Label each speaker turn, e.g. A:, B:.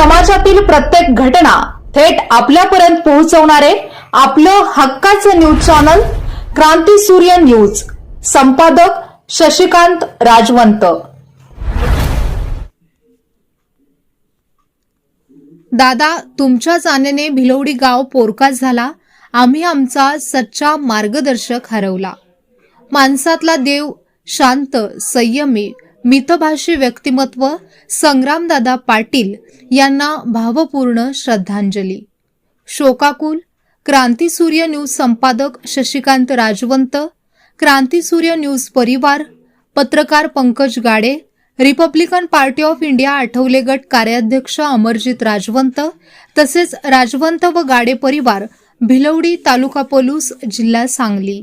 A: समाजातील प्रत्येक घटना थेट आपल्यापर्यंत पोहोचवणारे आपलं हक्काचं न्यूज चॅनल क्रांती सूर्य न्यूज संपादक शशिकांत राजवंत. दादा तुमच्याच जाण्याने भिलवडी गाव पोरकास झाला. आम्ही आमचा सच्चा मार्गदर्शक हरवला. माणसातला देव शांत संयमी मितभाषी व्यक्तिमत्व संग्रामदादा पाटील यांना भावपूर्ण श्रद्धांजली. शोकाकुल क्रांतीसूर्य न्यूज संपादक शशिकांत राजवंत क्रांतीसूर्य न्यूज परिवार पत्रकार Pankaj Gade Republican Party of India Athawale गट कार्याध्यक्ष अमरजित राजवंत तसेच राजवंत व गाडे परिवार भिलवडी तालुका पोलूस जिल्हा सांगली.